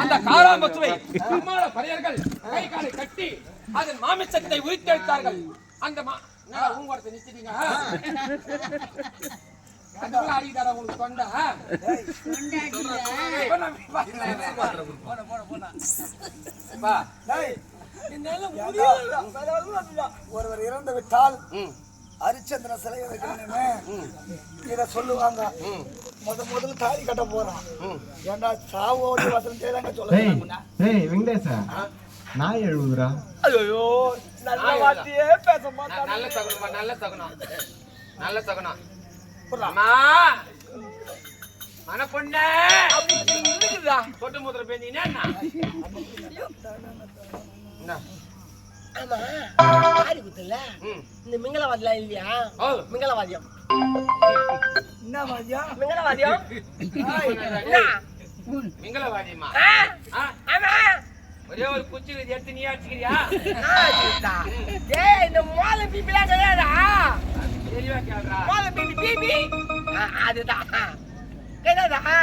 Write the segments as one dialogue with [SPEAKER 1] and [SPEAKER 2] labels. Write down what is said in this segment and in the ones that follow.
[SPEAKER 1] அந்த காராம்பசுவை அம்மாள பறையர்கள் கை காலை கட்டி அதன் மாமிசத்தை உயிர்த்தெடுத்தார்கள் அந்த உங்களோட அடிக்கிறாரா உங்களுக்கு தொண்டை. இப்ப நான் பா.
[SPEAKER 2] டேய், ஒருவர் இறந்து விட்டால்
[SPEAKER 1] ம்,
[SPEAKER 2] ஹரிச்சந்திர சிலையை வைக்கணுமே. இத சொல்லுவாங்க. முத முதல்ல தாலி கட்ட போறான். ஏண்டா சாவோடி வசனம் செய்யறாங்க சொல்லுவாங்க
[SPEAKER 3] ஏய் வெங்கடேசா நாய் எழுதுறா
[SPEAKER 2] ஐயோ நல்ல வார்த்தையே பேச மாட்டான்.
[SPEAKER 1] நல்ல தகுனமா நல்ல தகுனம் நல்ல தகுனம் அம்மா! மன பொண்ணே! தொட்டு முதிர பேந்தீங்கன்னா என்ன?
[SPEAKER 4] ஆமா ஆடி குத்துல
[SPEAKER 1] ம்.
[SPEAKER 4] இந்த மிங்களவாதிலாம் இல்லையா?
[SPEAKER 1] ஓ.
[SPEAKER 4] மிங்களவாதியம்
[SPEAKER 2] என்ன
[SPEAKER 4] ஆமா.
[SPEAKER 1] ஒரே ஒரு குச்சி எடுத்து நீ அடிச்சுக்கிறியா
[SPEAKER 4] இந்த. மோல பிபிலாம் கிடையாதா?
[SPEAKER 1] தெளிவா கேள்றா
[SPEAKER 4] மோல பிபி பிபி ஆ, அதுதான் கிடையாதா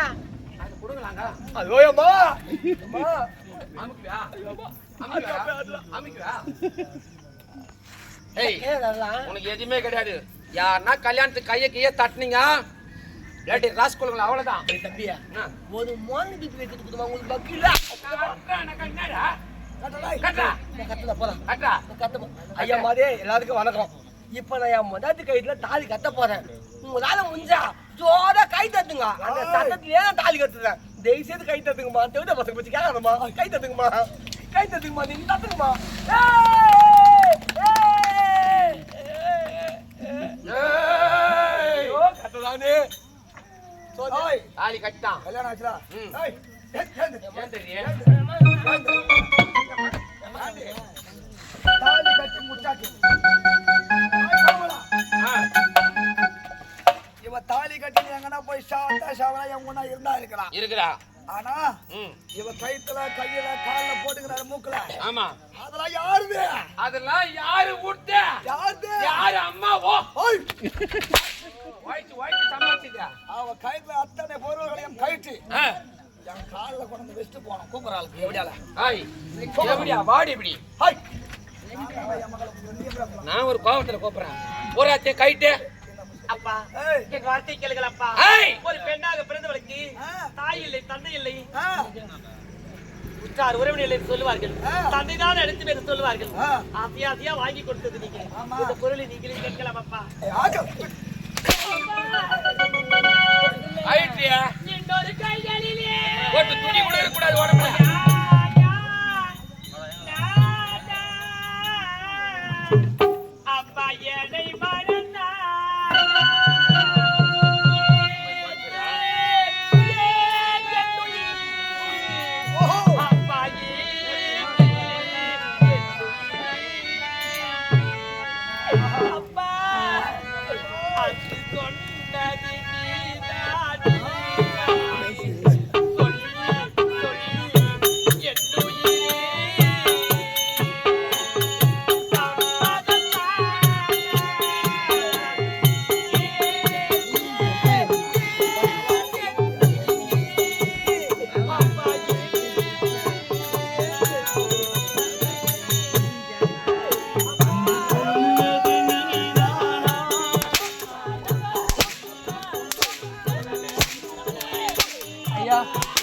[SPEAKER 1] அது கொடுங்களாங்க
[SPEAKER 2] ஐயோயம்மா அம்மா
[SPEAKER 1] அமுக்குவியா? அமுக்குவியா? அமுக்குவியா? ஏய்
[SPEAKER 4] ஏதெல்லாம்
[SPEAKER 1] உனக்கு எதுவுமே கிடையாது. யாருன்னா கல்யாணத்துக்கு கையை கையை தட்டுனீங்க? இல்லாட்டி ராஸ் கொடுங்களா அவ்வளவுதான்.
[SPEAKER 4] தம்பியா? ஒரு மோல பிபி வைக்கிறது கொடுமா உங்களுக்கு பக்கில ஐயா மாதிரி எல்லாருக்கும் வணக்கம். இப்ப நான் என் முதலாத்து கைத்துல தாலி கட்ட போறேன். உங்களால முடிஞ்சா ஜோரா கை தட்டுங்க. அந்த சத்தத்திலேயே நான் தாலி கட்டுறேன். தயவு செய்து கை தட்டுங்கம்மா. தெவிட பசங்க பத்தி கேட்கணுமா கை தட்டுங்கம்மா. கை தட்டுங்கம்மா. நீங்க தட்டுங்கம்மா ஏய்! ஏய்! ஏய்!
[SPEAKER 1] ஏய்,
[SPEAKER 4] ஐயோ, கட்டலானே. சோதனை.
[SPEAKER 2] ஓய்
[SPEAKER 1] தாலி
[SPEAKER 2] கல்யாணம் ஆச்சுடா.
[SPEAKER 1] தெரியும்
[SPEAKER 2] தாலி கட்டி முட்டாக்கி இவ தாலி கட்டி எங்கன்னா போய் சாத்தா சாவனா எங்கன்னா இருந்தா இருக்கலாம்
[SPEAKER 1] இருக்குடா.
[SPEAKER 2] ஆனா இவ கயித்துல கையில கால்ல போட்டுக்கிறாரு மூக்குல.
[SPEAKER 1] ஆமா.
[SPEAKER 2] அதெல்லாம் யாருது?
[SPEAKER 1] அதெல்லாம் யாரு கொடுத்த
[SPEAKER 2] யாருது?
[SPEAKER 1] யாரு அம்மாவோ? வாய்ச்சு வாய்ச்சு சமாளிச்சுங்க
[SPEAKER 2] அவ கயித்துல அத்தனை பொருள்களையும் கயிற்று
[SPEAKER 1] ஆ,
[SPEAKER 2] என் கால்ல கொண்டு வச்சுட்டு போனோம் கூப்பிடறாளுக்கு எப்படியால
[SPEAKER 1] எப்படியா வாடி இப்படி.
[SPEAKER 2] ஹாய்.
[SPEAKER 1] நான் ஒரு கோபத்துல கூப்பிடுறேன். போராத்தே கைட்டு.
[SPEAKER 4] அப்பா வார்த்தை கேளுங்களப்பா. ஒரு பெண்ணாக பிறந்தவளுக்கு. தாய் இல்லை தந்தை இல்லை. உற்றார் உறவினர் இல்லை என்று சொல்லுவார்கள். தந்தை தான் எடுத்து சொல்லுவார்கள். ஆசையா ஆசையா வாங்கி கொடுத்தது நீங்க. இந்த பொருளை நீங்களே கேட்கலாம் அப்பா.
[SPEAKER 2] ஆயிடுச்சியா போட்டு
[SPEAKER 1] துணி
[SPEAKER 4] கூட கூடாது
[SPEAKER 1] உடம்புல. yeah.